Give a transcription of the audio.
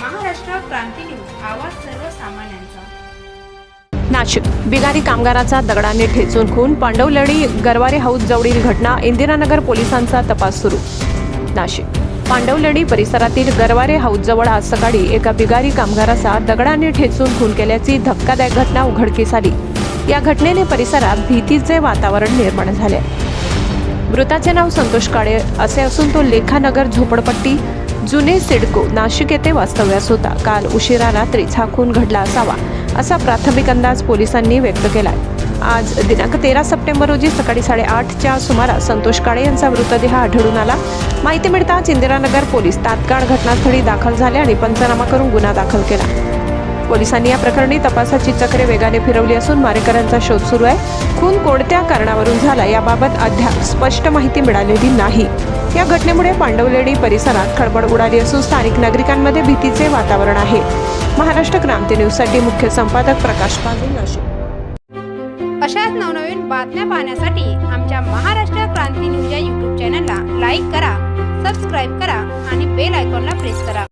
क्रांती news आवाज सर्वसामान्यांचा. नाशिक बिगारी कामगाराचा दगडाने ठेचून खून पांडवलडी गरवारे हाऊस जवळील घटना इंदिरानगर पोलिसांचा तपास सुरू. नाशिक पांडवलडी परिसरातील गरवारे हाऊस जवळ आज सकाळी एका बिगारी कामगाराचा दगडाने ठेचून खून केल्याची धक्कादायक घटना उघडकीस आली. या घटनेने परिसरात भीतीचे वातावरण निर्माण झाले. मृताचे नाव संतोष काळे असे असून तो लेखानगर झोपडपट्टी जुने सिडको नाशिक येथे वास्तव्यास होता. काल उशिरा रात्रीच हा खून घडला असावा असा प्राथमिक अंदाज पोलिसांनी व्यक्त केला आज दिनांक तेरा सप्टेंबर रोजी सकाळी साडेआठच्या सुमारास संतोष काळे यांचा मृतदेह आढळून आला. माहिती मिळताच इंदिरानगर पोलीस तात्काळ घटनास्थळी दाखल झाले आणि पंचनामा करून गुन्हा दाखल केला. पोलिसांनी या प्रकरणी तपासाची चक्रे वेगाने फिरवली असून मारेकऱ्यांचा शोध सुरू आहे. खून कोणत्या कारणावरून झाला याबाबत अद्याप स्पष्ट माहिती मिळालेली नाही. या घटनेमुळे पांडवलेडी परिसरात खळबळ उडाली असून स्थानिक नागरिकांमध्ये भीतीचे वातावरण आहे. महाराष्ट्र क्रांती न्यूजसाठी मुख्य संपादक प्रकाश पांडे नाशिक. अशाच नवनवीन बातम्या पाहण्यासाठी आमच्या महाराष्ट्र क्रांती न्यूज या यूट्यूब चॅनलला लाईक करा सबस्क्राईब करा आणि बेल आयकॉनला प्रेस करा.